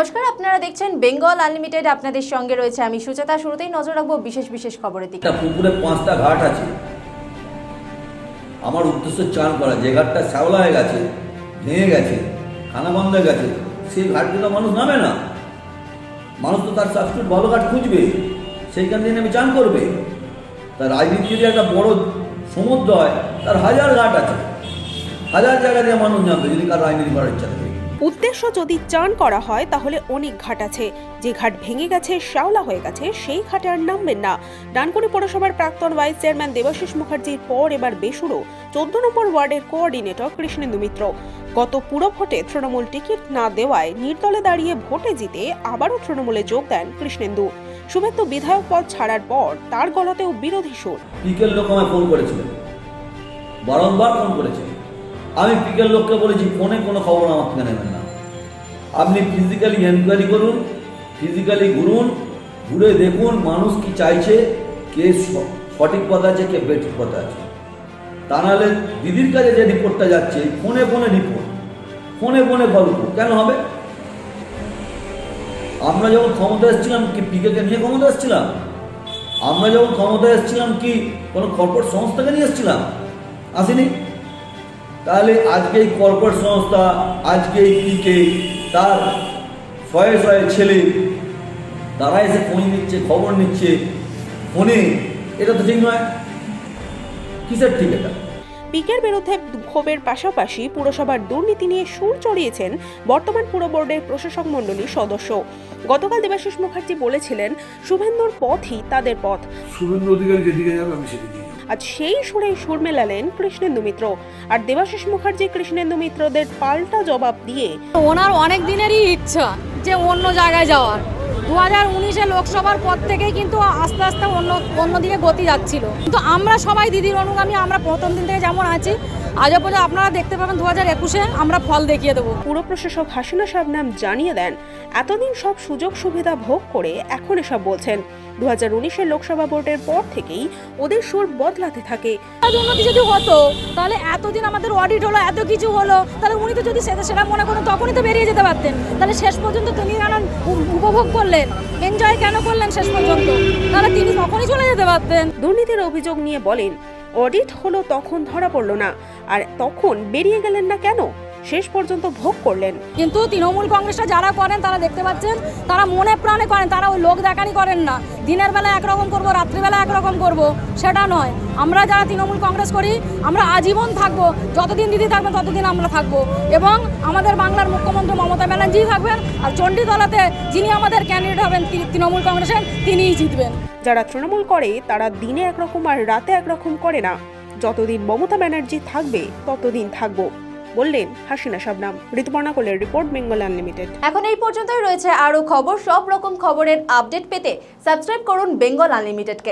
নমস্কার, আপনারা দেখছেন বেঙ্গল আনলিমিটেড। আপনাদের সঙ্গে রয়েছে আমি সুচেতা শুরুতেই নজর রাখব বিশেষ বিশেষ খবরের দিকে। পুকুরে পাঁচটা ঘাট আছে। আমার উদ্দেশ্য চান করা। যে ঘাটটা শ্যাওলা হয়ে গেছে, ভেঙে গেছে, খানা বন্ধ হয়ে গেছে, সেই ঘাটগুলো মানুষ নামে না। মানুষ তো তার সাবস্টিটিউট ভালো ঘাট খুঁজবে। সেইখান দিয়ে নেমে চান করবে। তার রাজনীতি যদি একটা বড় সমুদ্র হয়, তার হাজার ঘাট আছে। হাজার জায়গা দিয়ে মানুষ নামবে, যদি কার রাজনীতি করার ইচ্ছা থাকে। উদ্দেশ্য যদি চান করা হয়, তাহলে অনেক ঘাট আছে। যে ঘাট ভেঙে গেছে, শ্যাওলা হয়ে গেছে, সেই ঘাটে আর নামবেন না। ডানকুনি পৌরসভার প্রাক্তন ভাইস চেয়ারম্যান দেবাশিস মুখার্জির পর এবার বেসুরো, চোদ্দ নম্বর ওয়ার্ডের কোঅর্ডিনেটর কৃষ্ণেন্দু মিত্র। গত পুরো ভোটে তৃণমূল টিকিট না দেওয়ায় নির্দলে দাঁড়িয়ে ভোটে জিতে আবারও তৃণমূলে যোগ দেন কৃষ্ণেন্দু। শুভেন্দু বিধায়ক পদ ছাড়ার পর তার গলাতেও বিরোধী সুর। পিকের লোক আমায় ফোন বারংবার ফোন করেছে আমি পিকের লোককে বলেছি, ফোনে কোনো খবর আমার থেকে নেবেন না। আপনি ফিজিক্যালি এনকোয়ারি করুন ফিজিক্যালি ঘুরুন, ঘুরে দেখুন মানুষ কি চাইছে, কে সঠিক পথ আছে, কে বেঠিক পথ আছে। তা নাহলে দিদির কাছে যে রিপোর্টটা যাচ্ছে, ফোনে ফোনে রিপোর্ট ফোনে ফোনে গল্প কেন হবে? আমরা যখন ক্ষমতা এসেছিলাম কি পিকেকে নিয়ে ক্ষমতা এসেছিলাম? আমরা যখন ক্ষমতা এসেছিলাম কি কোনো কর্পোরেট সংস্থাকে নিয়ে এসেছিলাম? আসেনি? তাহলে আজকে এই কর্পোরেট সংস্থা আজকে এই পিকে তার শয়ে শয়ে ছেলে তারা এসে খোঁজ নিচ্ছে খবর নিচ্ছে। ফোনে এটা তো ঠিক নয়। কিসের ঠিক এটা? পিকের বিরুদ্ধে ক্ষোভের পাশাপাশি পুরসভার দুর্নীতি নিয়ে সুর চড়িয়েছেন বর্তমান পুর বোর্ডের প্রশাসক মণ্ডলীর সদস্য। গতকাল দেবাশিস মুখার্জি বলেছিলেন শুভেন্দুর পথই তাদের পথ। শুভেন্দু অধিকারী যেদিকে যাবে আমি সেদিকে। আজ সেই সুরে সুর মেলালেন কৃষ্ণেন্দু মিত্র। আর দেবাশিস মুখার্জি কৃষ্ণেন্দু মিত্রদের পাল্টা জবাব দিয়ে ওনার অনেক দিনেরই ইচ্ছা যে অন্য জায়গায় যাওয়ার। দু হাজার উনিশে লোকসভার পর থেকেই কিন্তু আস্তে আস্তে অন্য, অন্যদিকে গতি যাচ্ছিল। কিন্তু আমরা সবাই দিদির অনুগামী, আমরা প্রথম দিন থেকে যেমন আছি আজও পর্যন্ত আপনারা দেখতে পাবেন দু হাজার একুশে আমরা ফল দেখিয়ে দেবো। পুর প্রশাসক হাসিনা শাবনাম জানিয়ে দেন এতদিন সব সুযোগ সুবিধা ভোগ করে এখন এসব বলছেন। দু হাজার উনিশের লোকসভা ভোটের পর থেকেই ওদের সুর বদলাতে থাকে। উন্নতি যদি হতো তাহলে এতদিন আমাদের অডিট হলো এত কিছু হলো তাহলে উনি তো যদি সেটা সেটা মনে করেন তখনই তো বেরিয়ে যেতে পারতেন। তাহলে শেষ পর্যন্ত তিনি উপ- উপভোগ করলেন। এনজয় কেন করলেন শেষ পর্যন্ত? তাহলে তিনি তখনই চলে যেতে পারতেন। দুর্নীতির অভিযোগ নিয়ে বলেন অডিট হলো তখন ধরা পড়ল না। আর তখন বেরিয়ে গেলেন না কেন? শেষ পর্যন্ত ভোগ করলেন। কিন্তু তৃণমূল কংগ্রেসটা যারা করেন তারা দেখতে পাচ্ছেন তারা মনে প্রাণে করেন তারা ওই লোক দেখানি করেন না। দিনের বেলা একরকম করব রাত্রিবেলা একরকম করব সেটা নয়। আমরা যারা তৃণমূল কংগ্রেস করি আমরা আজীবন থাকব যতদিন দিদি থাকবেন ততদিন আমরা থাকব। এবং আমাদের বাংলার মুখ্যমন্ত্রী মমতা ব্যানার্জি থাকবেন আর চণ্ডীতলাতে যিনি আমাদের ক্যান্ডিডেট হবেন তিনি তৃণমূল কংগ্রেসের তিনিই জিতবেন। যারা তৃণমূল করে তারা দিনে একরকম আর রাতে একরকম করে না। যতদিন মমতা ব্যানার্জি থাকবে, ততদিন থাকব, বললেন হাসিনা শাবনাম। ঋতুপর্ণা কোলের রিপোর্ট বেঙ্গল আনলিমিটেড এখন এই পর্যন্তই রয়েছে আরও খবর। সব রকম খবরের আপডেট পেতে সাবস্ক্রাইব করুন বেঙ্গল আনলিমিটেডকে